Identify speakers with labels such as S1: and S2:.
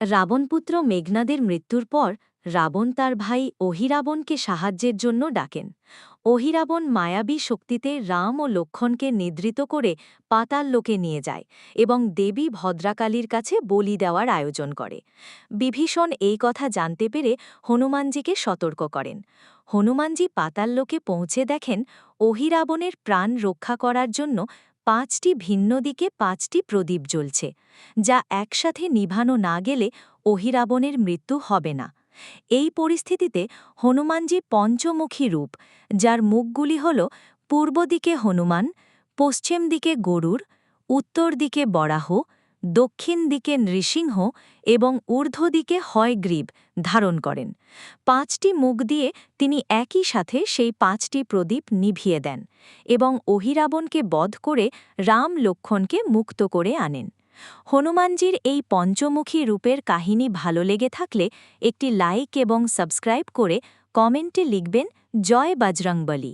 S1: রাবণপুত্র মেঘনাদের মৃত্যুর পর রাবণ তার ভাই অহিরাবণকে সাহায্যের জন্য ডাকেন। অহিরাবণ মায়াবী শক্তিতে রাম ও লক্ষণকে নিদ্রিত করে পাতাল লোকে নিয়ে যায় এবং দেবী ভদ্রাকালীর কাছে বলি দেওয়ার আয়োজন করে। বিভীষণ এই কথা জানতে পেরে হনুমানজিকে সতর্ক করেন। হনুমানজি পাতাল লোকে পৌঁছে দেখেন অহিরাবণের প্রাণ রক্ষা করার জন্য পাঁচটি ভিন্ন দিকে পাঁচটি প্রদীপ জ্বলছে, যা একসাথে নিভানো না গেলে অহিরাবণের মৃত্যু হবে না। এই পরিস্থিতিতে হনুমানজি পঞ্চমুখী রূপ, যার মুখগুলি হল পূর্ব দিকে হনুমান, পশ্চিম দিকে গরুর উত্তর দিকে বরাহ দক্ষিণ দিকে নৃসিংহ এবং ঊর্ধ্ব দিকে হয়গ্রীব ধারণ করেন। পাঁচটি মুখ দিয়ে তিনি একই সাথে সেই পাঁচটি প্রদীপ নিভিয়ে দেন এবং অহিরাবণকে বধ করে রাম লক্ষণকে মুক্ত করে আনেন। হনুমানজির এই পঞ্চমুখী রূপের কাহিনী ভালো লেগে থাকলে একটি লাইক এবং সাবস্ক্রাইব করে কমেন্টে লিখবেন জয় বজরংবলী।